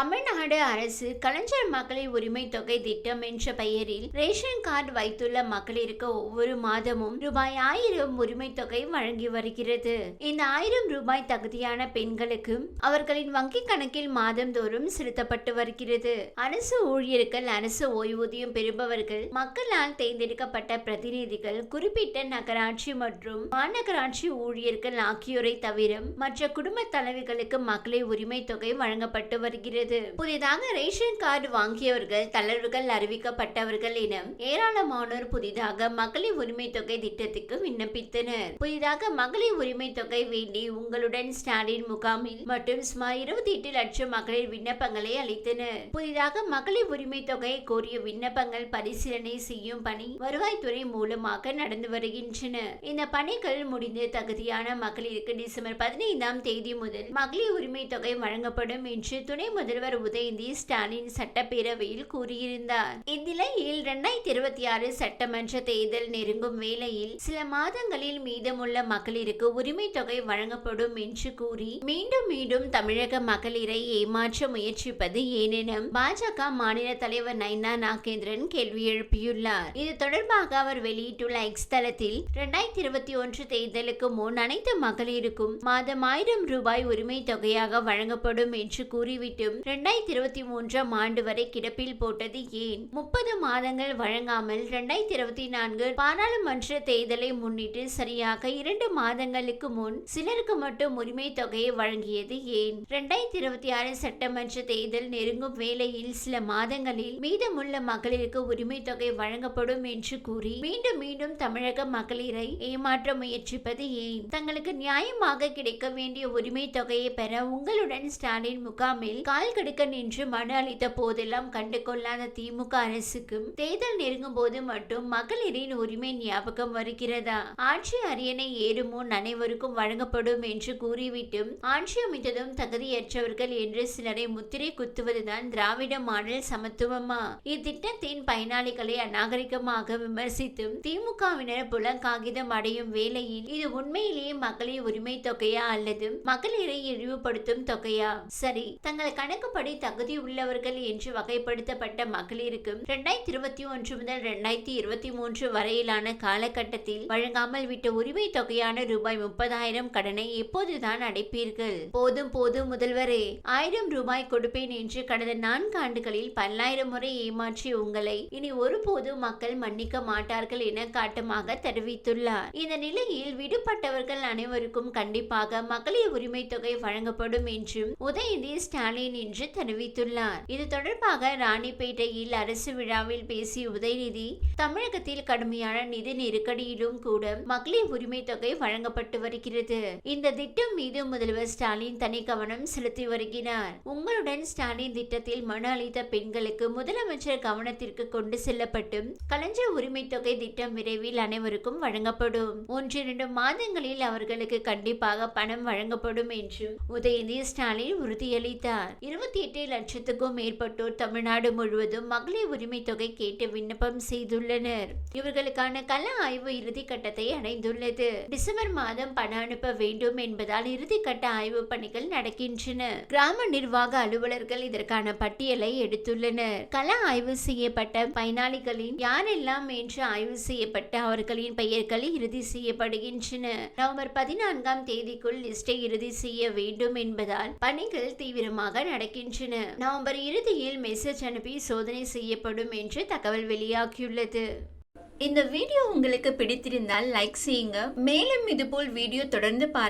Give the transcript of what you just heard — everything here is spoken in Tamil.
தமிழ்நாடு அரசு கலைஞர் மகளிர் உரிமை தொகை திட்டம் என்ற பெயரில் ரேஷன் கார்டு வைத்துள்ள மகளிருக்கு ஒவ்வொரு மாதமும் ரூபாய் ஆயிரம் உரிமை தொகை வழங்கி வருகிறது. இந்த ஆயிரம் ரூபாய் தகுதியான பெண்களுக்கு அவர்களின் வங்கி கணக்கில் மாதந்தோறும் செலுத்தப்பட்டு வருகிறது. அரசு ஊழியர்கள் அரசு ஓய்வூதியம் பெறுபவர்கள் மக்களால் தேர்ந்தெடுக்கப்பட்ட பிரதிநிதிகள் குறிப்பிட்ட நகராட்சி மற்றும் மாநகராட்சி ஊழியர்கள் ஆகியோரை தவிர மற்ற குடும்ப தலைவிகளுக்கு மகளிர் உரிமை தொகை வழங்கப்பட்டு வருகிறது. புதிதாக ரேஷன் கார்டு வாங்கியவர்கள் தளர்வுகள் அறிவிக்கப்பட்டவர்கள் என ஏராளமானோர் புதிதாக மகளிர் உரிமை தொகை திட்டத்துக்கு விண்ணப்பித்தனர். புதிதாக மகளிர் உரிமை தொகை வேண்டி உங்களுடன் ஸ்டாலின் முகாமில் மற்றும் சுமார் இருபத்தி எட்டு லட்சம் மகளிர் விண்ணப்பங்களை அளித்தனர். புதிதாக மகளிர் உரிமை தொகை கோரிய விண்ணப்பங்கள் பரிசீலனை செய்யும் பணி வருவாய்த்துறை மூலமாக நடந்து வருகின்றன. இந்த பணிகள் முடிந்து தகுதியான மகளிருக்கு டிசம்பர் பதினைந்தாம் தேதி முதல் மகளிர் உரிமை தொகை வழங்கப்படும் என்று துணை முதல்வர் உதயநிதி ஸ்டாலின் சட்டப்பேரவையில் கூறியிருந்தார். இந்நிலையில் இரண்டாயிரத்தி இருபத்தி ஆறு சட்டமன்ற தேர்தல் நெருங்கும் வேளையில் சில மாதங்களில் மீதமுள்ள மகளிருக்கு உரிமை தொகை வழங்கப்படும் என்று கூறி மீண்டும் மீண்டும் தமிழக மகளிரை ஏமாற்ற முயற்சிப்பது ஏனெனும் பாஜக மாநில தலைவர் நைனா நாகேந்திரன் கேள்வி எழுப்பியுள்ளார். இது தொடர்பாக அவர் வெளியிட்டுள்ள எக்ஸ் தளத்தில் இரண்டாயிரத்தி இருபத்தி ஒன்று தேர்தலுக்கு முன் அனைத்து மகளிருக்கும் மாதம் ஆயிரம் ரூபாய் உரிமை தொகையாக வழங்கப்படும் என்று கூறிவிட்டும் ரெண்டாயிரத்தி இருபத்தி மூன்றாம் ஆண்டு வரை கிடப்பில் போட்டது ஏன்? முப்பது மாதங்கள் வழங்காமல் இரண்டாயிரத்தி இருபத்தி நான்கு பாராளுமன்ற தேர்தலை முன்னிட்டு சரியாக இரண்டு மாதங்களுக்கு முன் சிலருக்கு மட்டும் உரிமை தொகையை வழங்கியது ஏன்? ரெண்டாயிரத்தி இருபத்தி ஆறு சட்டமன்ற தேர்தல் நெருங்கும் வேளையில் சில மாதங்களில் மீதமுள்ள மகளிருக்கு உரிமை தொகை வழங்கப்படும் என்று கூறி மீண்டும் மீண்டும் தமிழக மகளிரை ஏமாற்ற முயற்சிப்பது ஏன்? தங்களுக்கு நியாயமாக கிடைக்க வேண்டிய உரிமை தொகையை பெற உங்களுடன் ஸ்டாலின் முகாமில் கால் கடுக்க நின்று மனு அளித்த போதெல்லாம் கண்டு கொள்ளாத திமுக அரசுக்கும் தேர்தல் நெருங்கும் போது மட்டும் மகளிரின் உரிமை ஞாபகம் வருகிறதா? ஆட்சி அரியணை ஏறும் முன் அனைவருக்கும் வழங்கப்படும் என்று கூறிவிட்டும் ஆட்சி அமைத்ததும் தகுதியற்றவர்கள் என்று சிலரை முத்திரை குத்துவதுதான் திராவிட மாடல் சமத்துவமா? இத்திட்டத்தின் பயனாளிகளை அநாகரிகமாக விமர்சித்தும் திமுகவினர் புலங்காகிதம் அடையும் வேளையில் இது உண்மையிலேயே மகளிர் உரிமை தொகையா அல்லது மகளிரை இழிவுபடுத்தும் தொகையா? சரி தங்கள் கணக்கு தகுதி உள்ளவர்கள் என்று வகைப்படுத்தப்பட்ட மகளிருக்கும் இரண்டாயிரத்தி இருபத்தி ஒன்று முதல் இரண்டாயிரத்தி இருபத்தி மூன்று வரையிலான காலகட்டத்தில் வழங்காமல் விட்ட உரிமை தொகையான ரூபாய் முப்பதாயிரம் கடனை எப்போதுதான் அடைப்பீர்கள். போதும் போதும் முதல்வரே ஆயிரம் ரூபாய் கொடுப்பேன் என்று கடந்த நான்கு ஆண்டுகளில் பல்லாயிரம் முறை ஏமாற்றிய உங்களை இனி ஒருபோதும் மக்கள் மன்னிக்க மாட்டார்கள் என காட்டமாக தெரிவித்துள்ளார். இந்த நிலையில் விடுபட்டவர்கள் அனைவருக்கும் கண்டிப்பாக மகளிர் உரிமை தொகை வழங்கப்படும் என்றும் உதயநிதி ஸ்டாலின் என்று தெரிவித்துள்ளார். இது தொடர்பாக ராணிப்பேட்டையில் அரசு விழாவில் பேசிய உதயநிதி தமிழகத்தில் கடுமையான நிதி நெருக்கடியிலும் கூட மகளிர் உரிமை தொகை வழங்கப்பட்டு வருகிறது. இந்த திட்டம் மீது முதல்வர் ஸ்டாலின் தனி கவனம் செலுத்தி வருகிறார். உங்களுடன் ஸ்டாலின் திட்டத்தில் மன அளித்த பெண்களுக்கு முதலமைச்சர் கவனத்திற்கு கொண்டு செல்லப்பட்டு கலைஞர் உரிமை தொகை திட்டம் விரைவில் அனைவருக்கும் வழங்கப்படும். ஒன்றிரண்டு மாதங்களில் அவர்களுக்கு கண்டிப்பாக பணம் வழங்கப்படும் என்றும் உதயநிதி ஸ்டாலின் உறுதியளித்தார். இருபத்தி எட்டு லட்சத்துக்கும் மேற்பட்டோர் தமிழ்நாடு முழுவதும் மகளிர் உரிமை தொகை கேட்டு விண்ணப்பம் செய்துள்ளனர். இவர்களுக்கான கள ஆய்வு இறுதி கட்டத்தை அடைந்துள்ளது. டிசம்பர் மாதம் பணம் அனுப்ப வேண்டும் என்பதால் இறுதிக்கட்ட ஆய்வு பணிகள் நடக்கின்றன. கிராம நிர்வாக அலுவலர்கள் இதற்கான பட்டியலை எடுத்துள்ளனர். கள ஆய்வு செய்யப்பட்ட பயனாளிகளின் யாரெல்லாம் என்று ஆய்வு செய்யப்பட்டு அவர்களின் பெயர்கள் இறுதி செய்யப்படுகின்றன. நவம்பர் பதினான்காம் தேதிக்குள் லிஸ்டை இறுதி செய்ய வேண்டும் என்பதால் பணிகள் தீவிரமாக நடக்கின்றன நவம்பர் இறுதியில் மெசேஜ் அனுப்பி சோதனை செய்யப்படும் என்று தகவல் வெளியாகியுள்ளது. இந்த வீடியோ உங்களுக்கு பிடித்திருந்தால் லைக் செய்யுங்க. மேலும் இதுபோல் வீடியோ தொடர்ந்து பார்க்க